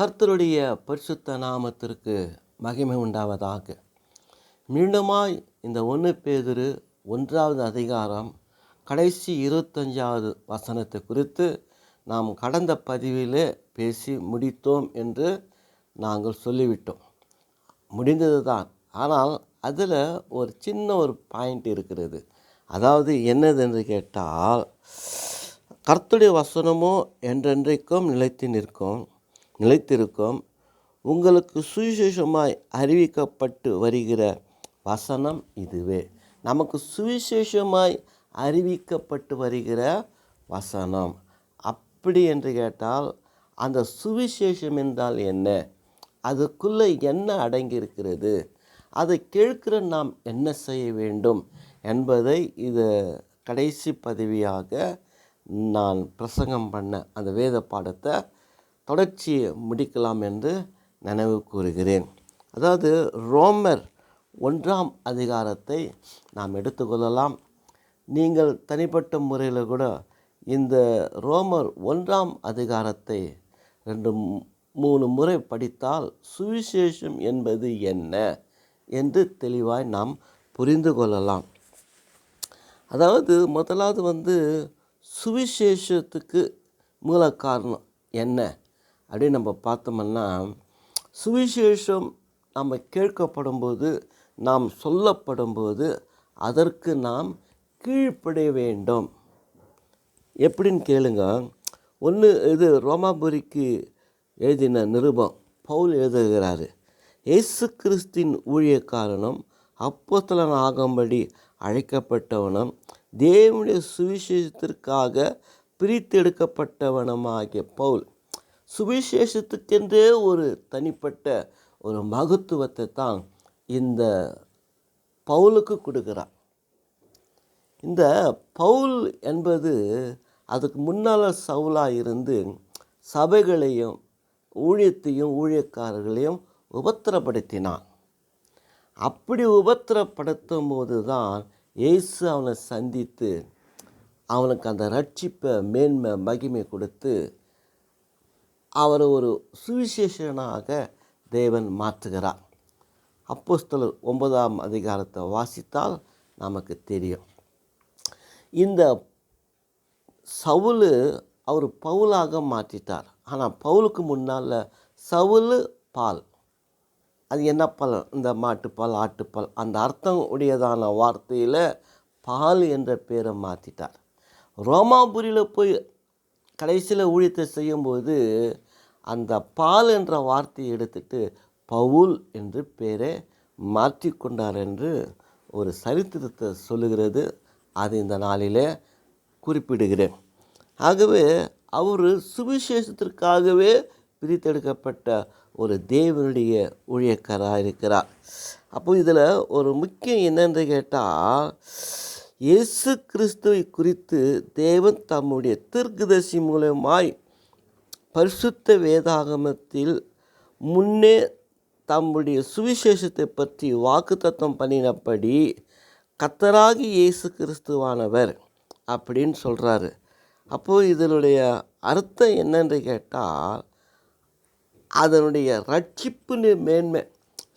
கர்த்தருடைய பரிசுத்த நாமத்திற்கு மகிமை உண்டாவதாக. மீண்டுமாய் இந்த ஒன்று பேதிரு ஒன்றாவது அதிகாரம் கடைசி இருபத்தஞ்சாவது வசனத்தை குறித்து நாம் கடந்த பதிவிலே பேசி முடித்தோம் என்று நாங்கள் சொல்லிவிட்டோம். முடிந்தது தான் ஆனால் அதில் ஒரு சின்ன ஒரு பாயிண்ட் இருக்கிறது. அதாவது என்னது என்று கேட்டால் கர்த்துடைய வசனமோ என்றென்றைக்கும் நிலைத்து நிற்கும். நிலைத்திருக்கும். உங்களுக்கு சுவிசேஷமாய் அறிவிக்கப்பட்டு வருகிற வசனம் இதுவே. நமக்கு சுவிசேஷமாய் அறிவிக்கப்பட்டு வருகிற வசனம். அப்படி என்று கேட்டால் அந்த சுவிசேஷம் என்றால் என்ன? அதுக்குள்ளே என்ன அடங்கியிருக்கிறது? அதை கேட்கிற நாம் என்ன செய்ய வேண்டும் என்பதை இது கடைசி பதவியாக நான் பிரசங்கம் பண்ண அந்த வேத பாடத்தை தொடர்ச்சியை முடிக்கலாம் என்று நினைவு கூறுகிறேன். அதாவது ரோமர் ஒன்றாம் அதிகாரத்தை நாம் எடுத்துக்கொள்ளலாம். நீங்கள் தனிப்பட்ட முறையில் கூட இந்த ரோமர் ஒன்றாம் அதிகாரத்தை ரெண்டு மூணு முறை படித்தால் சுவிசேஷம் என்பது என்ன என்று தெளிவாய் நாம் புரிந்து கொள்ளலாம். அதாவது முதலாவது வந்து சுவிசேஷத்துக்கு மூல காரணம் என்ன? அப்படின்னு நம்ம பார்த்தோம்னா சுவிசேஷம் நம்ம கேட்கப்படும்போது நாம் சொல்லப்படும்போது அதற்கு நாம் கீழ்ப்பட வேண்டும். எப்படின்னு கேளுங்க. ஒன்று இது ரோமாபுரிக்கு எழுதின நிருபம் பவுல் எழுதுகிறாரு இயேசு கிறிஸ்தின் ஊழியக்காரனும் அப்போத்தலன் ஆகும்படி அழைக்கப்பட்டவனும் தேவனுடைய சுவிசேஷத்திற்காக பிரித்தெடுக்கப்பட்டவனுமாகிய பவுல். சுவிசேஷத்துக்கென்றே ஒரு தனிப்பட்ட ஒரு மகத்துவத்தை தான் இந்த பவுலுக்கு கொடுக்குறார். இந்த பவுல் என்பது அதுக்கு முன்னால் சவுலாக இருந்து சபைகளையும் ஊழியத்தையும் ஊழியக்காரர்களையும் உபத்திரப்படுத்தினான். அப்படி உபத்திரப்படுத்தும் போது தான் இயேசு அவனை சந்தித்து அவனுக்கு அந்த ரட்சிப்பை மேன்மை மகிமை கொடுத்து அவரை ஒரு சுவிசேஷனாக தேவன் மாற்றுகிறார். அப்போஸ்தலர் ஒன்பதாம் அதிகாரத்தை வாசித்தால் நமக்கு தெரியும். இந்த சவுலு அவர் பவுலாக மாற்றிட்டார். ஆனால் பவுலுக்கு முன்னால் சவுலு பால். அது என்ன பால்? இந்த மாட்டுப்பால் ஆட்டுப்பால். அந்த அர்த்தம் உடையதான வார்த்தையில் பால் என்ற பேரை மாற்றிட்டார். ரோமாபுரியில் போய் கடைசியில் ஊழியத்தை செய்யும்போது அந்த பால் என்ற வார்த்தையை எடுத்துட்டு பவுல் என்று பேரை மாற்றிக்கொண்டார் என்று ஒரு சரித்திரத்தை சொல்லுகிறது. அது இந்த நாளிலே குறிப்பிடுகிறேன். ஆகவே அவர் சுவிசேஷத்திற்காகவே பிரித்தெடுக்கப்பட்ட ஒரு தேவனுடைய ஊழியக்காராக இருக்கிறார் அப்போ இதில் ஒரு முக்கியம் என்னென்று கேட்டால் இயேசு கிறிஸ்துவை குறித்து தேவன் தம்முடைய தீர்க்கதரிசி மூலமாய் பரிசுத்த வேதாகமத்தில் முன்னே தம்முடைய சுவிசேஷத்தை பற்றி வாக்குத்தத்தம் பண்ணினபடி கத்தராகி இயேசு கிறிஸ்துவானவர் அப்படின்னு சொல்கிறாரு அப்போது இதனுடைய அர்த்தம் என்னென்று கேட்டால் அதனுடைய ரட்சிப்புன்னு மேன்மை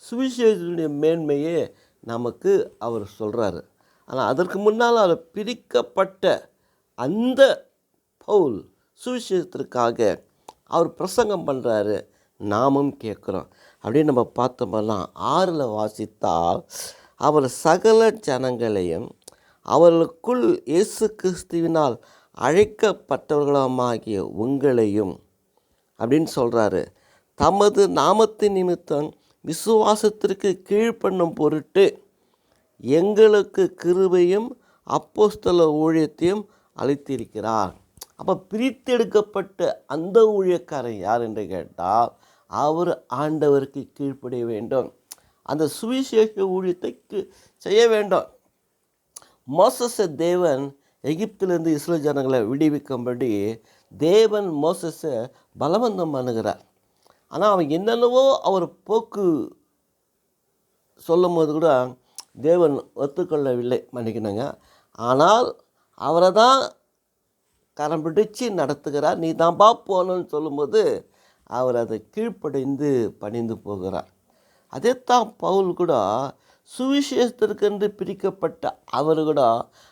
சுவிசேஷனுடைய மேன்மையே நமக்கு அவர் சொல்கிறாரு ஆனால் அதற்கு முன்னால் அவர் பிரிக்கப்பட்ட அந்த பவுல் சுவிசேஷத்திற்காக அவர் பிரசங்கம் பண்ணுறாரு நாமும் கேட்குறோம். அப்படின்னு நம்ம பார்த்தோம்னா ஆறில் வாசித்தால் அவர் சகல ஜனங்களையும் அவர்களுக்குள் இயேசு கிறிஸ்துவினால் அழைக்கப்பட்டவர்களுமாகிய உங்களையும் அப்படின்னு சொல்கிறாரு தமது நாமத்தின் நிமித்தம் விசுவாசத்திற்கு கீழ்ப்பண்ணும் பொருட்டு எங்களுக்கு கிருபையும் அப்போஸ்தல ஊழியத்தையும் அளித்திருக்கிறார். அப்போ பிரித்தெடுக்கப்பட்ட அந்த ஊழியக்காரன் யார் என்று கேட்டால் அவர் ஆண்டவருக்கு கீழ்ப்படிய வேண்டும். அந்த சுவிசேஷ ஊழியத்தை செய்ய வேண்டும். மோசஸ தேவன் எகிப்திலிருந்து இஸ்ரோ ஜனங்களை விடுவிக்கும்படி தேவன் மோசஸை பலவந்தம் பண்ணுகிறார். ஆனால் அவன் என்னென்னவோ அவர் போக்கு சொல்லும் போது கூட தேவன் ஒத்துக்கொள்ளவில்லை மன்னிக்கணுங்க. ஆனால் அவரை தான் கரம் பிடிச்சு நடத்துகிறார். நீ தான்ப்பா போகணும்னு சொல்லும்போது அவர் அதை கீழ்ப்படைந்து பணிந்து போகிறார். அதைத்தான் பவுல் கூட சுவிசேஷத்திற்கென்று பிரிக்கப்பட்ட அவர் கூட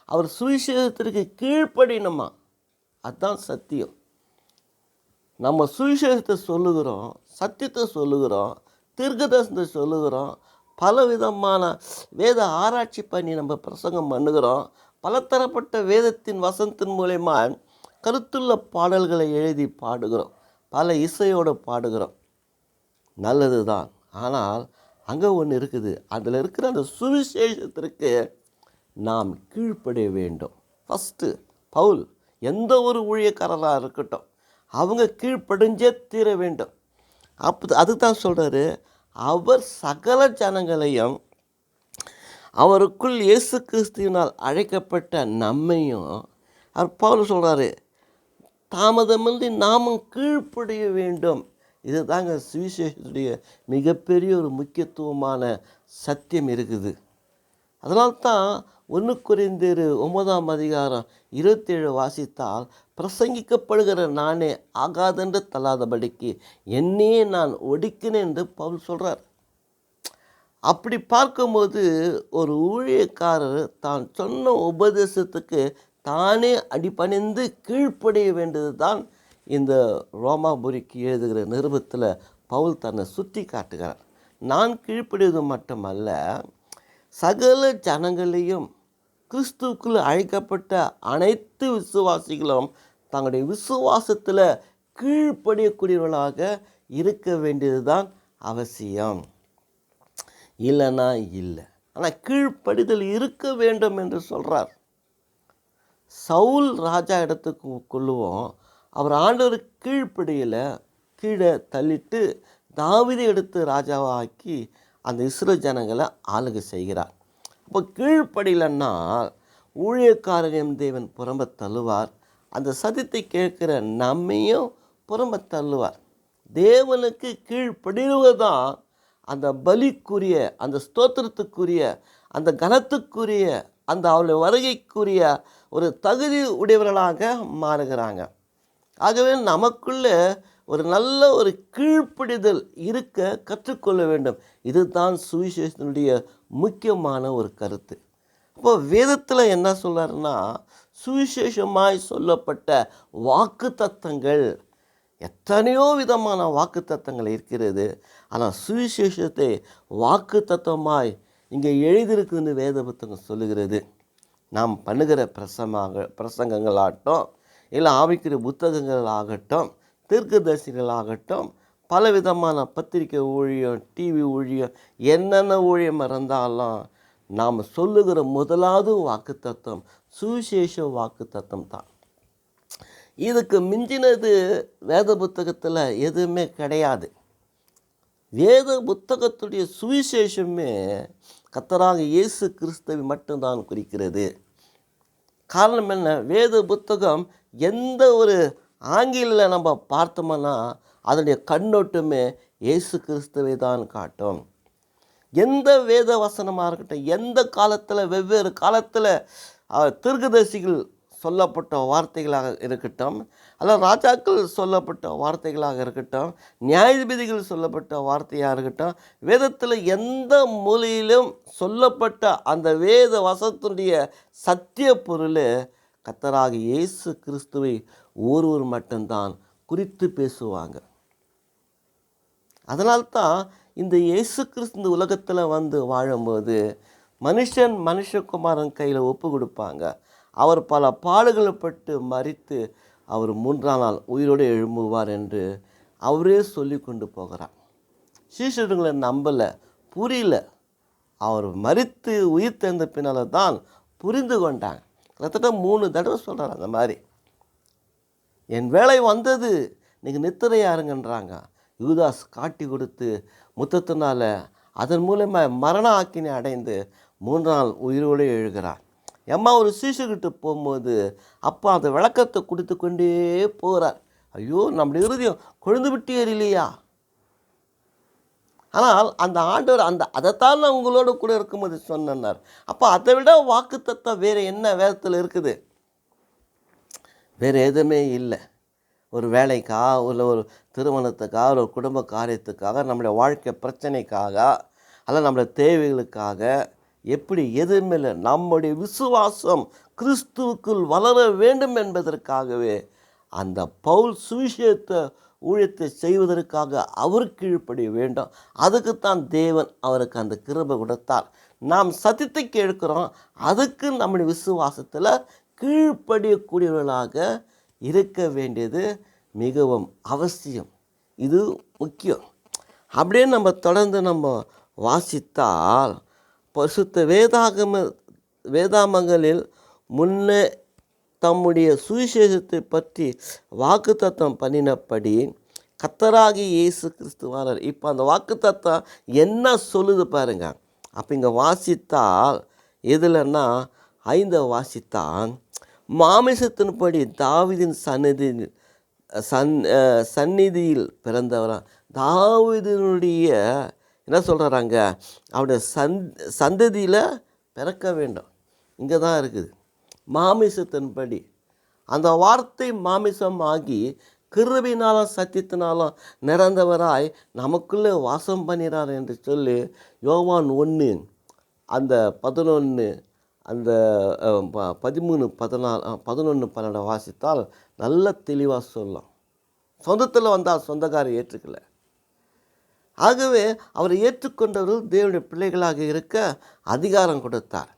அவர் சுவிசேஷத்திற்கு கீழ்ப்படினமா? அதுதான் சத்தியம். நம்ம சுவிசேஷத்தை சொல்லுகிறோம் சத்தியத்தை சொல்லுகிறோம் தீர்க்கதர்சனத்தை சொல்லுகிறோம் பல விதமான வேத ஆராய்ச்சி பண்ணி நம்ம பிரசங்கம் பண்ணுகிறோம். பலதரப்பட்ட வேதத்தின் வசனத்தின் மூலயமா கருத்துள்ள பாடல்களை எழுதி பாடுகிறோம். பல இசையோடு பாடுகிறோம். நல்லது தான் ஆனால் அங்கே ஒன்று இருக்குது. அதில் இருக்கிற அந்த சுவிசேஷத்திற்கு நாம் கீழ்ப்படிய வேண்டும். ஃபஸ்ட்டு பவுல் எந்த ஒரு ஊழியக்காரராக இருக்கட்டும் அவங்க கீழ்ப்படிஞ்சே தீர வேண்டும். அப்போ அதுதான் சொல்கிறாரு அவர் சகல ஜனங்களையும் அவருக்குள் இயேசு கிறிஸ்துவினால் அழைக்கப்பட்ட நம்மையும் அவர் பவுல் சொல்கிறாரு தாமதமின்றி நாமும் கீழ்ப்படிய வேண்டும். இது தாங்க சுவிசேஷத்துடைய மிகப்பெரிய ஒரு முக்கியத்துவமான சத்தியம் இருக்குது. அதனால்தான் ஒன்று குறைந்திரு ஒன்பதாம் அதிகாரம் இருபத்தேழு வாசித்தால் பிரசங்கிக்கப்படுகிற நானே ஆகாதென்று தள்ளாதபடிக்கு என்னையே நான் ஒடுக்கினேன் என்று பவுல் சொல்கிறார் அப்படி பார்க்கும்போது ஒரு ஊழியக்காரர் தான் சொன்ன உபதேசத்துக்கு தானே அடிபணிந்து கீழ்ப்படிய வேண்டியது தான் இந்த ரோமாபுரிக்கு எழுதுகிற நிருபத்தில் பவுல் தன்னை சுற்றி காட்டுகிறார். நான் கீழ்ப்படுவது மட்டுமல்ல சகல ஜனங்களையும் கிறிஸ்துவுக்குள் அழைக்கப்பட்ட அனைத்து விசுவாசிகளும் தங்களுடைய விசுவாசத்தில் கீழ்ப்படியக்கூடியவர்களாக இருக்க வேண்டியது தான் அவசியம். இல்லைன்னா இல்லை. ஆனால் கீழ்ப்படிதல் இருக்க வேண்டும் என்று சொல்கிறார் சவுல் ராஜா இடத்துக்கு கொள்ளுவோம். அவர் ஆண்டவர் கீழ்ப்படியில் கீழே தள்ளிட்டு தாவிதை எடுத்து ராஜாவாக்கி அந்த இஸ்ரோ ஜனங்களை ஆளுகை செய்கிறார். அப்போ கீழ்ப்படியிலன்னா ஊழியக்காரரையும் தேவன் புறம்ப தள்ளுவார். அந்த சதித்தை கேட்குற நம்மையும் புறம்ப தள்ளுவார். தேவனுக்கு கீழ்ப்படிவதுதான் அந்த பலிக்குரிய அந்த ஸ்தோத்திரத்துக்குரிய அந்த கனத்துக்குரிய அந்த அவளை வருகைக்குரிய ஒரு தகுதி உடையவர்களாக மாறுகிறாங்க. ஆகவே நமக்குள்ளே ஒரு நல்ல ஒரு கீழ்ப்பிடிதல் இருக்க கற்றுக்கொள்ள வேண்டும். இதுதான் சுவிசேஷத்தினுடைய முக்கியமான ஒரு கருத்து. இப்போ வேதத்தில் என்ன சொல்கிறாருன்னா சுவிசேஷமாய் சொல்லப்பட்ட வாக்கு தத்தங்கள் எத்தனையோ விதமான வாக்கு தத்தங்கள் இருக்கிறது. ஆனால் சுவிசேஷத்தை வாக்கு தத்துவமாய் இங்கே எழுதியிருக்குன்னு வேத புத்தகம் சொல்லுகிறது. நாம் பண்ணுகிற பிரசமாக பிரசங்கங்களாகட்டும் இல்லை ஆவிக்கிற புத்தகங்கள் ஆகட்டும் தீர்க்கதரிசிகளாகட்டும் பலவிதமான பல விதமான பத்திரிக்கை ஊழியம் டிவி ஊழியம் என்னென்ன ஊழியம் இருந்தாலும் நாம் சொல்லுகிற முதலாவது வாக்கு தத்துவம் சுவிசேஷ வாக்கு தத்துவம் தான். இதுக்கு மிஞ்சினது வேத புத்தகத்தில் எதுவுமே கிடையாது. வேத புத்தகத்துடைய சுவிசேஷமே கத்தராக இயேசு கிறிஸ்துவை மட்டும்தான் குறிக்கிறது. காரணம் என்ன? வேத புத்தகம் எந்த ஒரு ஆங்கிலில் நம்ம பார்த்தோம்னா அதனுடைய கண்ணோட்டமே இயேசு கிறிஸ்துவை தான் காட்டும். எந்த வேத வசனமாக இருக்கட்டும் எந்த காலத்தில் வெவ்வேறு காலத்தில் தீர்க்கதரிசிகள் சொல்லப்பட்ட வார்த்தைகளாக இருக்கட்டும் அல்ல ராஜாக்கள் சொல்லப்பட்ட வார்த்தைகளாக இருக்கட்டும் நியாயபதிகள் சொல்லப்பட்ட வார்த்தையாக இருக்கட்டும் வேதத்தில் எந்த மூலையிலும் சொல்லப்பட்ட அந்த வேத வசத்தினுடைய சத்திய பொருள் கத்தராக இயேசு கிறிஸ்துவை ஒருவர் மட்டும்தான் குறித்து பேசுவாங்க. அதனால்தான் இந்த இயேசு கிறிஸ்து உலகத்தில் வந்து வாழும்போது மனுஷன் மனுஷகுமாரன் கையில் ஒப்பு கொடுப்பாங்க. அவர் பல பாடுகளை பட்டு மறித்து அவர் மூன்றாம் நாள் உயிரோடு எழும்புவார் என்று அவரே சொல்லி கொண்டு போகிறார். சீஷர்களை நம்பலை புரியல. அவர் மறித்து உயிர் தெரிந்த பின்னால் தான் புரிந்து கொண்டாங்க. கிட்டத்தட்ட மூணு தடவை சொல்கிறார் அந்த மாதிரி. என் வேலை வந்தது. நீங்கள் நித்திரையாருங்கன்றாங்க. யூதாஸ் காட்டி கொடுத்து முத்தத்தினால் அதன் மூலமாக மரண ஆக்கினை அடைந்து மூன்று நாள் உயிரோடு எழுகிறார். எம்மா ஒரு சீசுகிட்ட போகும்போது அப்பா அந்த விளக்கத்தை கொடுத்து கொண்டே போகிறார் ஐயோ நம்முடைய இருதயம் கொழுந்து விட்டு இல்லையா? ஆனால் அந்த ஆண்டவர் அந்த அதைத்தான் நான் உங்களோட கூட இருக்கும்போது சொன்னார். அப்போ அதை விட வாக்குத்தத்தம் வேறு என்ன வேதத்தில் இருக்குது? வேறு எதுவுமே இல்லை. ஒரு வேலைக்காக இல்லை ஒரு திருமணத்துக்காக ஒரு குடும்ப காரியத்துக்காக நம்முடைய வாழ்க்கை பிரச்சனைக்காக அல்ல நம்முடைய தேவைகளுக்காக எப்படி எதுவுமே இல்லை நம்முடைய விசுவாசம் கிறிஸ்துவுக்குள் வளர வேண்டும் என்பதற்காகவே அந்த பவுல் சுவிசேஷத்தை ஊழியத்தை செய்வதற்காக அவர் கீழ்ப்படிய வேண்டும். அதுக்குத்தான் தேவன் அவருக்கு அந்த கிருபை கொடுத்தார். நாம் சத்தியத்தை கேட்கிறோம். அதுக்கு நம்முடைய விசுவாசத்தில் கீழ்ப்படியக்கூடியவர்களாக இருக்க வேண்டியது மிகவும் அவசியம். இது முக்கியம். அப்படியே நம்ம தொடர்ந்து நம்ம வாசித்தால் பரிசுத்த வேதாகம வேதாமங்களில் முன்னே தம்முடைய சுவிசேஷத்தை பற்றி வாக்குத்தத்தம் பண்ணினபடி கத்தராகி இயேசு கிறிஸ்துவாரர் இப்போ அந்த வாக்குத்தத்தம் என்ன சொல்லுது பாருங்க. அப்போ இங்கே வாசித்தால் எதுலன்னா ஐந்த வாசித்தான் மாமிசத்தின்படி தாவிதின் சன்னதி சன் சந்நிதியில் பிறந்தவரா தாவிதனுடைய என்ன சொல்கிறாங்க அவருடைய சந் சந்ததியில் பிறக்க வேண்டும். இங்கே தான் இருக்குது. மாமிசத்தின்படி. அந்த வார்த்தை மாமிசம் ஆகி கிருபினாலும் சத்தியத்தினாலும் நிறந்தவராய் நமக்குள்ளே வாசம் பண்ணினார் என்று சொல்லி யோவான் ஒன்று அந்த பதினொன்று அந்த ப- பதிமூணு பதினாலு பதினொன்று பன்னெண்டு வாசித்தால் நல்ல தெளிவாக சொல்லலாம். சொந்தத்தில் வந்தால் சொந்தக்காரர் ஏற்றுக்கல. ஆகவே அவரை ஏற்றுக்கொண்டவர்கள் தேவனுடைய பிள்ளைகளாக இருக்க அதிகாரம் கொடுத்தார்.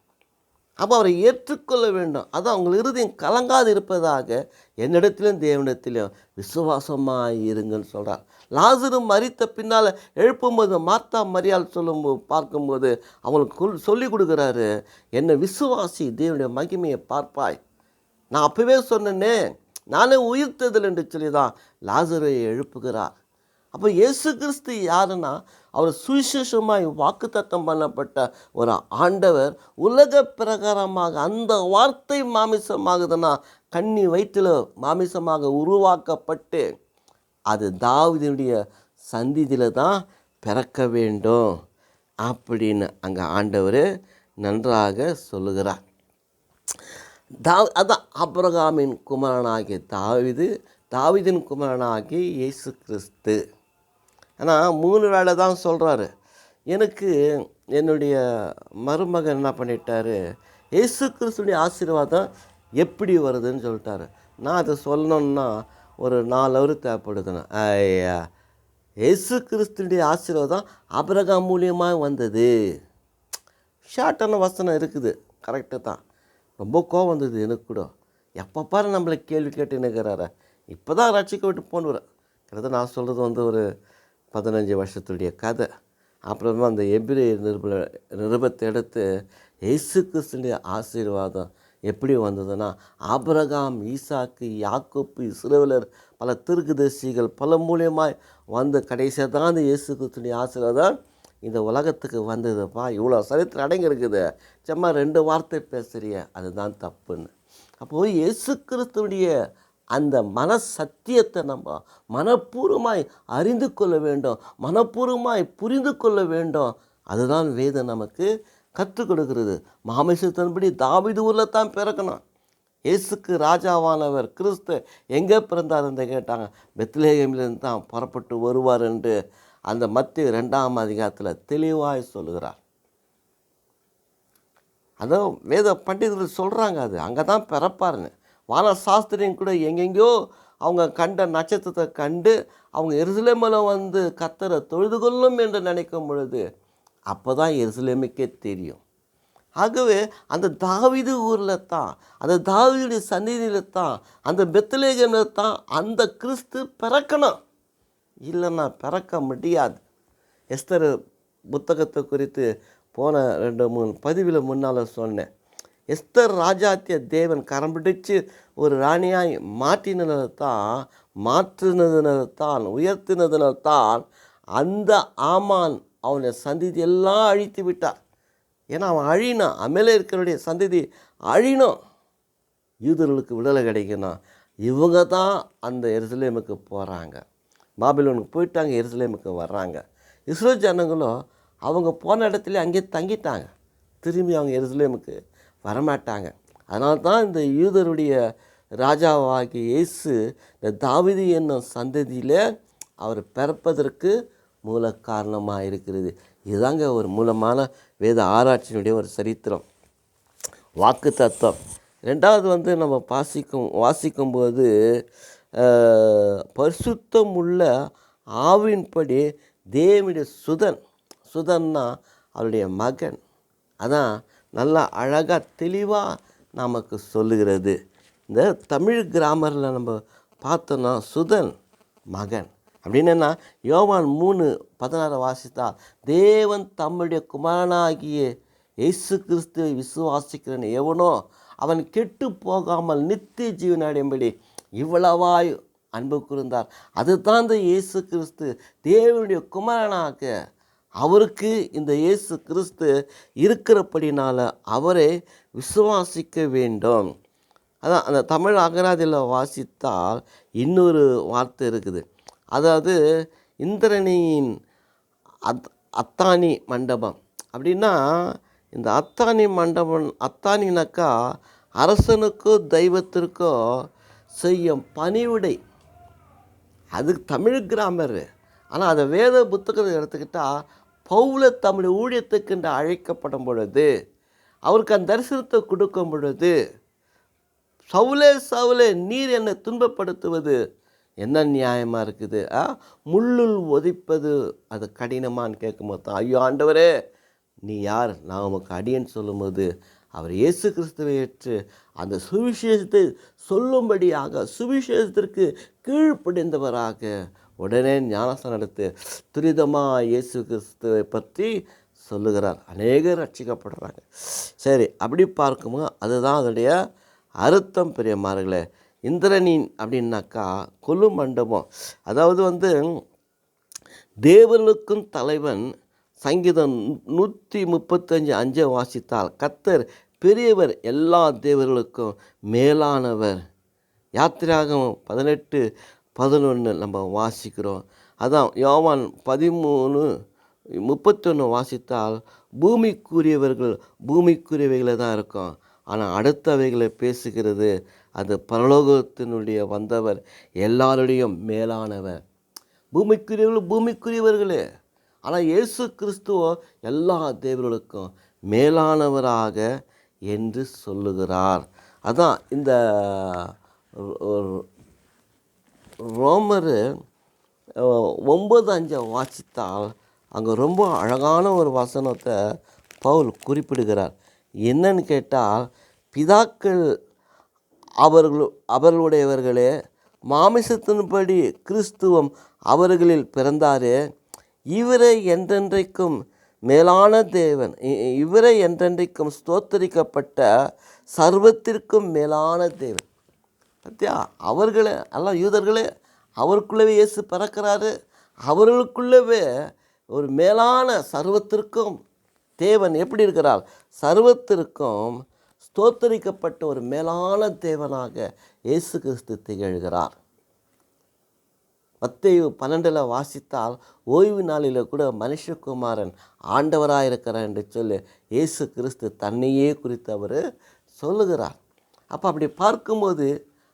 அப்போ அவரை ஏற்றுக்கொள்ள வேண்டும். அது அவங்க இறுதியும் கலங்காது இருப்பதாக என்னிடத்திலும் தேவனிடத்திலும் விசுவாசமாக இருங்கன்னு சொல்கிறார் லாசரு மறித்த பின்னால் எழுப்பும்போது மாத்தா மரியாள் சொல்லும்போது பார்க்கும்போது அவங்களுக்கு கொல்- சொல்லி கொடுக்குறாரு என்னை விசுவாசி தேவனுடைய மகிமையை பார்ப்பாய். நான் அப்போவே சொன்னேனே நானே உயிர்த்ததில் என்று சொல்லி தான் லாசரை எழுப்புகிறார். அப்போ இயேசு கிறிஸ்து யாருன்னா? அவர் சுவிசேஷமாய் வாக்குத்தத்தம் பண்ணப்பட்ட ஒரு ஆண்டவர் உலக பிரகாரமாக அந்த வார்த்தை மாமிசமாகுதுன்னா கண்ணி வயிற்றில் மாமிசமாக உருவாக்கப்பட்டு அது தாவீதுடைய சந்திதியில் தான் பிறக்க வேண்டும் அப்படின்னு அங்கே ஆண்டவர் நன்றாக சொல்லுகிறார். தா அதான் அப்ரகாமின் குமரனாகிய தாவிது தாவிதின் குமாரனாகிய இயேசு கிறிஸ்து. ஆனால் மூணு வேளை தான் சொல்கிறாரு எனக்கு என்னுடைய மருமகன் என்ன பண்ணிட்டார்? இயேசு கிறிஸ்துடைய ஆசீர்வாதம் எப்படி வருதுன்னு சொல்லிட்டாரு. நான் அதை சொல்லணுன்னா ஒரு நாலு அவர் தேவைப்படுதுண்ணா ஐயா இயேசு கிறிஸ்துடைய ஆசீர்வாதம் அபரகா மூலியமாக வந்தது. ஷார்ட்டான வசனம் இருக்குது. கரெக்டு தான். ரொம்ப கோவம் வந்தது எனக்கு கூட. எப்போ பாரு நம்மளை கேள்வி கேட்டு நினைக்கிறார இப்போ தான் ரட்சிக்க விட்டு போனுற கிட்டத்தட்ட நான் சொல்கிறது வந்து ஒரு பதினஞ்சு வருஷத்துடைய கதை. அப்புறமா அந்த எபிரே நிருப நிருபத்தை எடுத்து இயேசு கிறிஸ்துடைய ஆசீர்வாதம் எப்படி வந்ததுன்னா ஆபரகாம் ஈசாக்கு யாக்கோப்பு இஸ்ரவேலர் பல திருக்குதர்சிகள் பல மூலியமாக வந்து கடைசியாக தான் அந்த இயேசு கிறிஸ்துடைய ஆசீர்வாதம் இந்த உலகத்துக்கு வந்ததுப்பா. இவ்வளோ சரித்திரம் அடங்கியிருக்குது. சும்மா ரெண்டு வார்த்தை பேசுறிய அதுதான் தப்புன்னு. அப்போது இயேசு கிறிஸ்துடைய அந்த மன சத்தியத்தை நம்ம மனப்பூர்வமாய் அறிந்து கொள்ள வேண்டும் மனப்பூர்வமாய் புரிந்து கொள்ள வேண்டும். அதுதான் வேதம் நமக்கு கற்றுக் கொடுக்கிறது. மாமிசத்தின்படி தாவிது ஊரில் தான் பிறக்கணும். இயேசுக்கு ராஜாவானவர் கிறிஸ்து எங்கே பிறந்தார் என்று கேட்டாங்க. பெத்லேகமிலிருந்து தான் புறப்பட்டு வருவார் என்று அந்த மத்திய ரெண்டாம் அதிகாரத்தில் தெளிவாய் சொல்லுகிறார். அதான் வேத பண்டிதர்கள் சொல்கிறாங்க அது. அங்கே தான் பிறப்பாருன்னு. வான சாஸ்திரியும் கூட எங்கெங்கேயோ அவங்க கண்ட நட்சத்திரத்தை கண்டு அவங்க எருசலேமில் வந்து கத்தரை தொழுது கொள்ளும் என்று நினைக்கும் பொழுது அப்போ தான் எருசலேமுக்கே தெரியும். ஆகவே அந்த தாவிது ஊரில் தான் அந்த தாவிதுடைய சந்நிதியில் தான் அந்த பெத்தலேகமில் தான் அந்த கிறிஸ்து பிறக்கணும். இல்லைன்னா பிறக்க முடியாது. எஸ்தர் புத்தகத்தை குறித்து போன ரெண்டு மூணு பதிவில் முன்னால் சொன்னேன். எஸ்தர் ராஜாத்திய தேவன் கரம் பிடிச்சு ஒரு ராணியாய் மாற்றினதில் தான் மாற்றினதினால் தான் உயர்த்தினதினால் தான் அந்த ஆமான் அவனை சந்திதி எல்லாம் அழித்து விட்டார் ஏன்னா அவன் அழினான் அமேலே இருக்கிறவருடைய சந்ததி அழிணும் யூதர்களுக்கு விடுதலை கிடைக்கணும் இவங்க தான் அந்த எருசலேமுக்கு போகிறாங்க பாபிலோனுக்கு போயிட்டாங்க எருசலேமுக்கு வர்றாங்க. இஸ்ரோ ஜனங்களும் அவங்க போன இடத்துல அங்கேயே தங்கிட்டாங்க. திரும்பி அவங்க எருசலேமுக்கு வரமாட்டாங்க. அதனால தான் இந்த யூதருடைய ராஜாவாகிய இயேசு இந்த தாவிதி என்னும் சந்ததியில் அவர் பிறப்பதற்கு மூல காரணமாக இருக்கிறது. இதுதாங்க ஒரு மூலமான வேத ஆராய்ச்சியினுடைய ஒரு சரித்திரம். வாக்கு தத்துவம். ரெண்டாவது வந்து நம்ம வாசிக்கும் வாசிக்கும்போது பரிசுத்தம் உள்ள ஆவின்படி தேவனுடைய சுதன் சுதன்னா அவருடைய மகன். அதான் நல்லா அழகாக தெளிவாக நமக்கு சொல்லுகிறது. இந்த தமிழ் கிராமரில் நம்ம பார்த்தோன்னா சுதன் மகன். அப்படின்னா யோவான் மூணு பதினாறு வாசித்தா தேவன் தம்முடைய குமாரனாகிய இயேசு கிறிஸ்துவை விசுவாசிக்கிறன். எவனோ அவன் கெட்டு போகாமல் நித்திய ஜீவன் அடையும்படி இவ்வளவாய் அன்பு கூர்ந்தார். அதுதான் இந்த இயேசு கிறிஸ்து தேவனுடைய குமாரனாக அவருக்கு இந்த இயேசு கிறிஸ்து இருக்கிறபடினால் அவரை விசுவாசிக்க வேண்டும். அதான் அந்த தமிழ் அகராதியில் வாசித்தால் இன்னொரு வார்த்தை இருக்குது. அதாவது இந்திரனியின் அத் அத்தானி மண்டபம். அப்படின்னா இந்த அத்தானி மண்டபம் அத்தானினாக்கா அரசனுக்கோ தெய்வத்திற்கோ செய்யும் பணிவிடை. அது தமிழ் கிராமர். ஆனால் அதை வேத புத்தகத்தை எடுத்துக்கிட்டால் பவுல தம்முடைய ஊழியத்துக்கு என்று அழைக்கப்படும் பொழுது அவருக்கு அந்த தரிசனத்தை கொடுக்கும் பொழுது சவுலே சவுலே நீர் என்னை துன்பப்படுத்துவது என்ன நியாயமாக இருக்குது? ஆ முள்ளுள் ஒதிப்பது அது கடினமான்னு கேட்கும்போது தான் ஐயோ ஆண்டவரே நீ யார்? நான் உமக்கு அடியன்னு சொல்லும்போது அவர் இயேசு கிறிஸ்துவை ஏற்று அந்த சுவிசேஷத்தை சொல்லும்படியாக சுவிசேஷத்திற்கு கீழ்ப்படிந்தவராக உடனே ஞானஸ்தானம் எடுத்து துரிதமாக இயேசு கிறிஸ்துவை பற்றி சொல்லுகிறார். அநேகர் ரட்சிக்கப்படுறாங்க. சரி அப்படி பார்க்கும்போது அதுதான் அதனுடைய அர்த்தம் பெரியமார்களே. இந்திரனின் அப்படின்னாக்கா கொலு மண்டபம். அதாவது வந்து தேவர்களுக்கும் தலைவன் சங்கீதம் நூற்றி முப்பத்தஞ்சு அஞ்சை வாசித்தால் கத்தர் பெரியவர் எல்லா தேவர்களுக்கும் மேலானவர். யாத்திராகம் பதினெட்டு பதினொன்று நம்ம வாசிக்கிறோம். அதான் யோவான் பதிமூணு முப்பத்தொன்று வாசித்தால் பூமிக்குரியவர்கள் பூமிக்குரியவைகளை தான் இருக்கும். ஆனால் அடுத்தவைகளை பேசுகிறது அது பரலோகத்தினுடைய வந்தவர் எல்லாருடையும் மேலானவர். பூமிக்குரியவர்கள் பூமிக்குரியவர்களே. ஆனால் இயேசு கிறிஸ்துவோ எல்லா தேவர்களுக்கும் மேலானவராக என்று சொல்லுகிறார். அதான் இந்த ரோமர் ஒம்பது அஞ்சை வாசித்தால் அங்கே ரொம்ப அழகான ஒரு வசனத்தை பவுல் குறிப்பிடுகிறார். என்னன்னு கேட்டால் பிதாக்கள் அவர்கள் அவர்களுடையவர்களே மாமிசத்தின்படி கிறிஸ்துவம் அவர்களில் பிறந்தாரே இவரை என்றென்றைக்கும் மேலான தேவன் இ- இவரை என்றென்றைக்கும் ஸ்தோத்தரிக்கப்பட்ட சர்வத்திற்கும் மேலான தேவன். பத்தியா அவர்களே எல்லாம் யூதர்களே அவருக்குள்ளவே இயேசு பிறக்கிறாரு. அவர்களுக்குள்ளவே ஒரு மேலான சர்வத்திற்கும் தேவன் எப்படி இருக்கிறார்? சர்வத்திற்கும் ஸ்தோத்தரிக்கப்பட்ட ஒரு மேலான தேவனாக இயேசு கிறிஸ்து திகழ்கிறார். மத்தேயு பன்னெண்டில் வாசித்தால் ஓய்வு நாளில் கூட மனுஷகுமாரன் ஆண்டவராக இருக்கிறார் என்று சொல்லி இயேசு கிறிஸ்து தன்னையே குறித்து அவர் சொல்லுகிறார். அப்போ அப்படி பார்க்கும்போது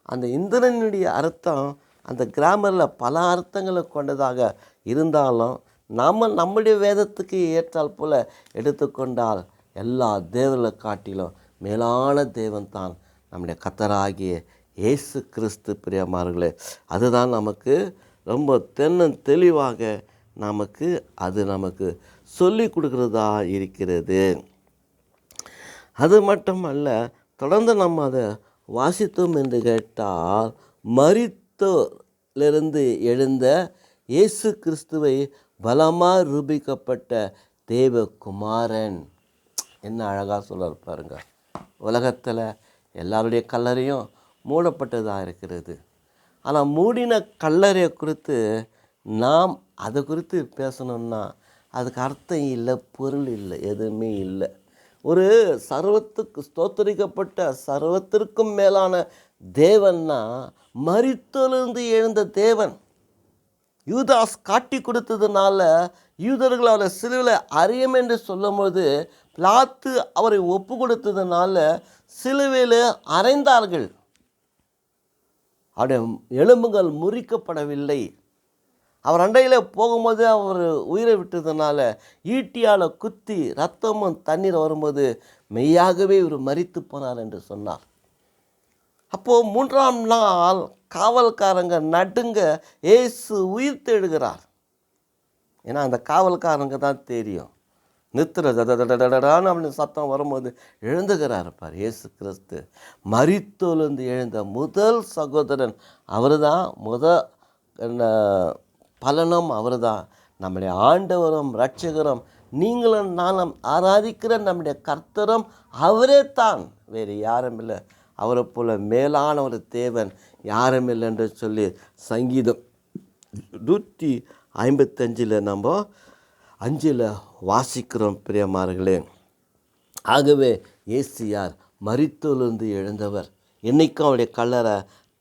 அந்த இந்திரனுடைய அர்த்தம் அந்த கிராமரில் பல அர்த்தங்களை கொண்டதாக இருந்தாலும் நாம் நம்முடைய வேதத்துக்கு ஏற்றால் போல எடுத்துக்கொண்டால் எல்லா தேவர்களை காட்டிலும் மேலான தேவன் தான் நம்முடைய கத்தராகிய இயேசு கிறிஸ்து பிரியமார்களே அதுதான் நமக்கு ரொம்ப தென்னன் தெளிவாக நமக்கு அது நமக்கு சொல்லி கொடுக்குறதா இருக்கிறது. அது மட்டும் அல்ல தொடர்ந்து நம்ம அதை வாசித்தோம் என்று கேட்டால் மரித்தோரிலிருந்து எழுந்த இயேசு கிறிஸ்துவை பலமாக ரூபிக்கப்பட்ட தேவகுமாரன். என்ன அழகாக சொல்ல பாருங்க. உலகத்தில் எல்லாருடைய கல்லறையும் மூடப்பட்டதாக இருக்கிறது. ஆனால் மூடின கல்லறையை குறித்து நாம் அதை குறித்து பேசணும்னா அதுக்கு அர்த்தம் இல்லை பொருள் இல்லை எதுவுமே இல்லை. ஒரு சர்வத்துக்கு ஸ்தோத்தரிக்கப்பட்ட சர்வத்திற்கும் மேலான தேவன்னா மறித்தலிருந்து எழுந்த தேவன். யூதாஸ் காட்டி கொடுத்ததுனால யூதர்கள் அவரை சிலுவில் அறியும் என்று சொல்லும்போது பிளாத்து அவரை ஒப்பு கொடுத்ததுனால சிலுவையில் அறைந்தார்கள். அவருடைய எலும்புகள் முறிக்கப்படவில்லை. அவர் அண்டையில் போகும்போது அவர் உயிரை விட்டதுனால ஈட்டியால் குத்தி ரத்தமும் தண்ணீர் வரும்போது மெய்யாகவே இவர் மறித்து போனார் என்று சொன்னார். அப்போது மூன்றாம் நாள் காவல்காரங்க நடுங்க ஏசு உயிர் தெழுகிறார் ஏன்னா அந்த காவல்காரங்க தான் தெரியும். நித்திர தடடான்னு அப்படின்னு சத்தம் வரும்போது எழுந்துகிறார் பார் இயேசு கிறிஸ்து. மரித்தோலிருந்து எழுந்த முதல் சகோதரன் அவர் தான் முத என்ன, பலனும் அவர் தான் நம்முடைய ஆண்டவரும் ரட்சகரும் நீங்களும் நானும் ஆராதிக்கிற நம்முடைய கர்த்தரும் அவரே தான் வேறு யாரும் இல்லை. அவரை போல மேலான ஒரு தேவன் யாரும் இல்லை என்று சொல்லி சங்கீதம் நூற்றி ஐம்பத்தஞ்சில் நம்ம அஞ்சில் வாசிக்கிறோம் பிரியமார்களே ஆகவே ஏசியார் மரித்தோலிருந்து எழுந்தவர். என்னைக்கும் அவருடைய கல்லறை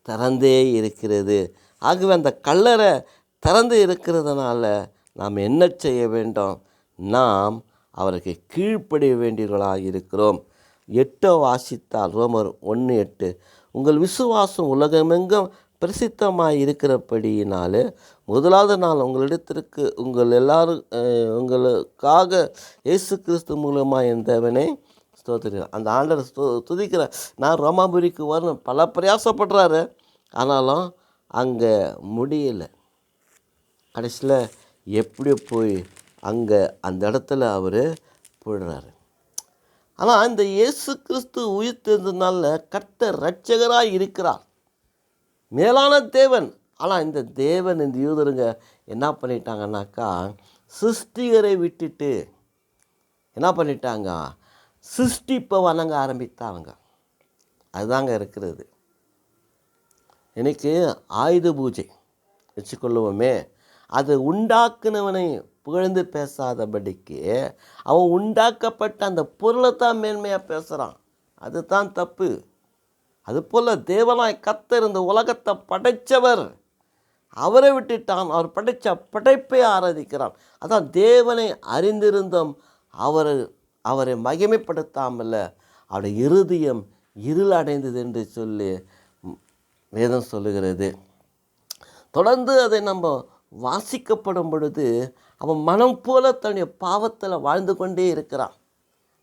திறந்தே இருக்கிறது. ஆகவே அந்த கல்லறை திறந்து இருக்கிறதுனால நாம் என்ன செய்ய வேண்டும்? நாம் அவருக்கு கீழ்ப்படிய வேண்டியவர்களாக இருக்கிறோம். எட்டோ வாசித்தால் ரோமர் ஒன்று எட்டு உங்கள் விசுவாசம் உலகமெங்கும் பிரசித்தமாக இருக்கிறபடியினாலே முதலாவது நாள் உங்களிடத்திற்கு உங்கள் எல்லாரும் உங்களுக்காக இயேசு கிறிஸ்து மூலமாக இருந்தவனே தேவனை ஸ்தோத்திரிக்கிறார் அந்த ஆண்டரை ஸ்தோ துதிக்கிற நான் ரோமாபுரிக்கு வரணும் பல பிரயாசப்படுறாரு. ஆனாலும் அங்கே முடியலை. கடைசியில் எப்படி போய் அங்கே அந்த இடத்துல அவர் போயிடுறாரு. ஆனால் இந்த இயேசு கிறிஸ்து உயிர் தெரிந்ததுனால கர்த்தர் ரட்சகராக இருக்கிறார். மேலான தேவன். ஆனால் இந்த தேவன் இந்த யூதருங்க என்ன பண்ணிட்டாங்கன்னாக்கா சிருஷ்டிகரை விட்டுட்டு என்ன பண்ணிட்டாங்க? சிருஷ்டிப்பை வணங்க ஆரம்பித்தாங்க. அதுதாங்க இருக்கிறது. எனக்கு ஆயுத பூஜை வச்சுக்கொள்ளுவோமே. அது உண்டாக்குனவனை புகழ்ந்து பேசாதபடிக்கு அவன் உண்டாக்கப்பட்ட அந்த பொருளை தான் மேன்மையாக பேசுகிறான் அதுதான் தப்பு. அதுபோல் தேவனாய் கத்தர் இந்த உலகத்தை படைத்தவர் அவரை விட்டுட்டான். அவர் படைத்த படைப்பை ஆராதிக்கிறான். அதான் தேவனை அறிந்திருந்தும் அவர் அவரை மகிமைப்படுத்தாமல் அவருடைய இருதயம் இருள் அடைந்தது என்று சொல்லி வேதம் சொல்லுகிறது. தொடர்ந்து அதை நம்ம வாசிக்கப்படும் பொழுது அவன் மனம் போல தன்னுடைய பாவத்தில் வாழ்ந்து கொண்டே இருக்கிறான்.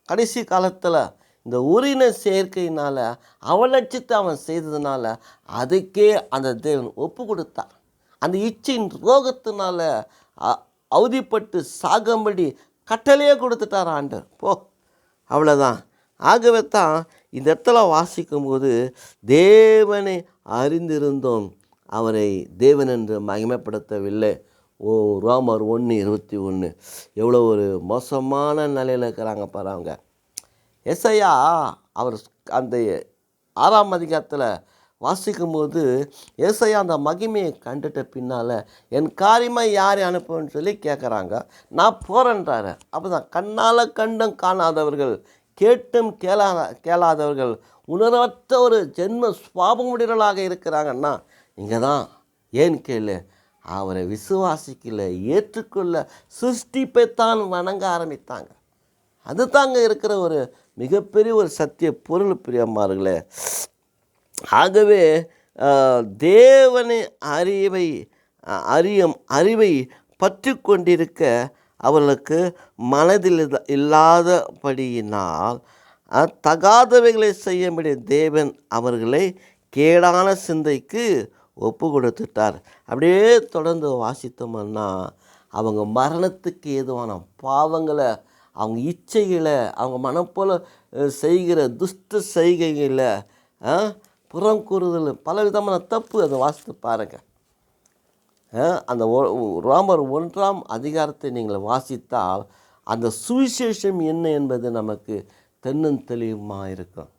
கடைசி காலத்தில் இந்த உரின சேர்க்கையினால் அவலட்சித்து அவன் செய்ததுனால அதுக்கே அந்த தேவன் ஒப்பு கொடுத்தான். அந்த இச்சையின் ரோகத்தினால அவதிப்பட்டு சாகும்படி கட்டளையே கொடுத்துட்டார் ஆண்டு போ அவ்வளோதான் ஆகவே தான் இந்த இடத்துல வாசிக்கும்போது தேவனை அறிந்திருந்தோம். அவரை தேவன் என்று மகிமைப்படுத்தவில்லை. ஓ ரோமர் ஒன்று இருபத்தி ஒன்று எவ்வளோ ஒரு மோசமான நிலையில் இருக்கிறாங்க பாரு அவங்க. எஸ்ஐயா அவர் அந்த ஆறாம் அதிகாரத்தில் வாசிக்கும்போது ஏசையா அந்த மகிமையை கண்டுட்ட பின்னால் என் காரியமாக யார் அனுப்புவேன்னு சொல்லி கேட்குறாங்க நான் போகிறேன்றாரு அப்போ தான் கண்ணால் கண்டும் காணாதவர்கள் கேட்டும் கேளாத கேளாதவர்கள் உணர்வற்ற ஒரு ஜென்ம சுவாபமுடையவர்களாக இருக்கிறாங்கன்னா இங்கே தான் ஏன் கேளு. அவரை விசுவாசிக்கல ஏற்றுக்கொள்ள சிருஷ்டிப்பைத்தான் வணங்க ஆரம்பித்தாங்க. அது தாங்க இருக்கிற ஒரு மிகப்பெரிய ஒரு சத்திய பொருள் பிரியமார்களே. ஆகவே தேவனை அறிவை அறியும் அறிவை பற்றி கொண்டிருக்க அவர்களுக்கு மனதில் இல்லாதபடியினால் தகாதவைகளை செய்யும்படி தேவன் அவர்களை கேடான சிந்தைக்கு ஒப்பு கொடுத்துட்டார் அப்படியே தொடர்ந்து வாசித்தோம்னா அவங்க மரணத்துக்கு ஏதுவான பாவங்களை அவங்க இச்சைகளை அவங்க மனம் செய்கிற துஷ்ட செய்கைகளை புறம் கூறுதல் பல விதமான தப்பு அதை வாசித்து பாருங்கள் அந்த ஒ- ரோமர் ஒன்றாம் அதிகாரத்தை நீங்கள் வாசித்தால் அந்த சுவிசேஷம் என்ன என்பது நமக்கு தென்னும் தெளிவுமாக இருக்கும்.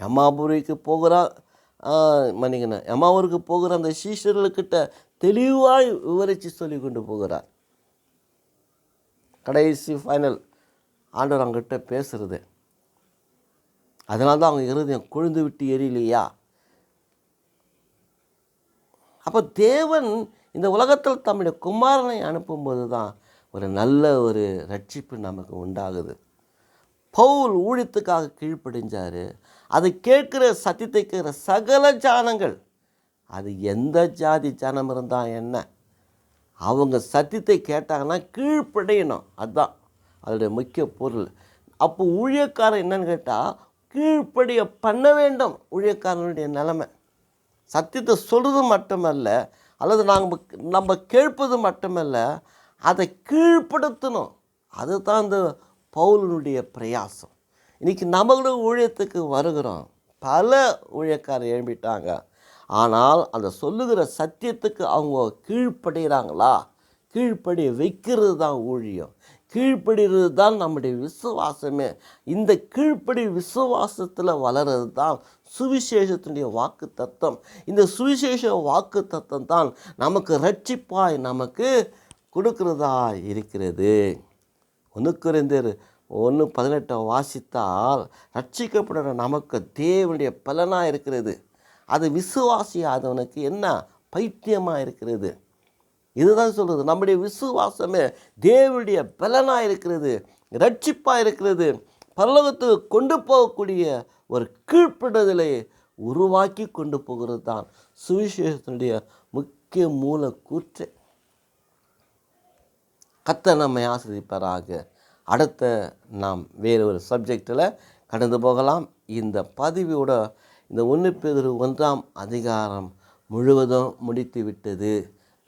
யமாபுரிக்கு போகிறா மன்னிக்கணும். எமாவூருக்கு போகிற அந்த சீஷர்களுக்கிட்ட தெளிவாய் விவரித்து சொல்லி கொண்டு போகிறார். கடைசி ஃபைனல் ஆண்டவர் அவங்ககிட்ட பேசுகிறது அதனால தான் அவங்க இருதயம் கொழுந்து விட்டு எரியலையா? அப்போ தேவன் இந்த உலகத்தில் தம்முடைய குமாரனை அனுப்பும்போது தான் ஒரு நல்ல ஒரு ரட்சிப்பு நமக்கு உண்டாகுது. பவுல் ஊழியத்துக்காக கீழ்ப்படிஞ்சார். அதை கேட்கிற சத்தியத்தை கேட்குற சகல ஜானங்கள் அது எந்த ஜாதி ஜனம் இருந்தால் என்ன? அவங்க சத்தியத்தை கேட்டாங்கன்னா கீழ்ப்படையணும். அதுதான் அதோடைய முக்கிய பொருள். அப்போ ஊழியக்காரன் என்னன்னு கேட்டால் கீழ்ப்படிய பண்ண வேண்டும் ஊழியக்காரனுடைய நிலைமை. சத்தியத்தை சொல்கிறது மட்டுமல்ல அல்லது நாங்கள் நம்ம கேட்பது மட்டுமல்ல அதை கீழ்ப்படுத்தணும். அதுதான் இந்த பவுலனுடைய பிரயாசம். இன்றைக்கி நம்மளுடைய ஊழியத்துக்கு வருகிறோம். பல ஊழியக்காரர் எழும்பிட்டாங்க. ஆனால் அந்த சொல்லுகிற சத்தியத்துக்கு அவங்க கீழ்ப்படுகிறாங்களா? கீழ்ப்படி வைக்கிறது தான் ஊழியம். கீழ்ப்படுகிறது தான் நம்முடைய விசுவாசமே. இந்த கீழ்ப்படி விசுவாசத்தில் வளர்கிறது தான் சுவிசேஷத்தினுடைய வாக்கு தத்துவம் இந்த சுவிசேஷ வாக்கு தத்துவம் தான் நமக்கு ரட்சிப்பாய் நமக்கு கொடுக்கிறதா இருக்கிறது. ஒன்று குறைந்தர் ஒன்று பதினெட்டை வாசித்தால் ரட்சிக்கப்படுற நமக்கு தேவனுடைய பலனாக இருக்கிறது. அது விசுவாசியாதவனுக்கு என்ன பைத்தியமாக இருக்கிறது? இதுதான் சொல்கிறது நம்முடைய விசுவாசமே தேவனுடைய பலனாக இருக்கிறது ரட்சிப்பாக இருக்கிறது. பரலோகத்துக்கு கொண்டு போகக்கூடிய ஒரு கீழ்ப்படுதலை உருவாக்கி கொண்டு போகிறது தான் சுவிசேஷத்தினுடைய முக்கிய மூல கூற்று கத்த நம்மை ஆசிரியப்பாராக அடுத்த நாம் வேறு ஒரு சப்ஜெக்டில் கடந்து போகலாம். இந்த பதிவோட இந்த ஒன்று பேர் ஒன்றாம் அதிகாரம் முழுவதும் முடித்து விட்டது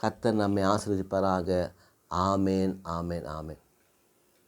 கத்தர் நம்மை ஆசிரியப்பாராக ஆமேன் ஆமேன் ஆமேன்.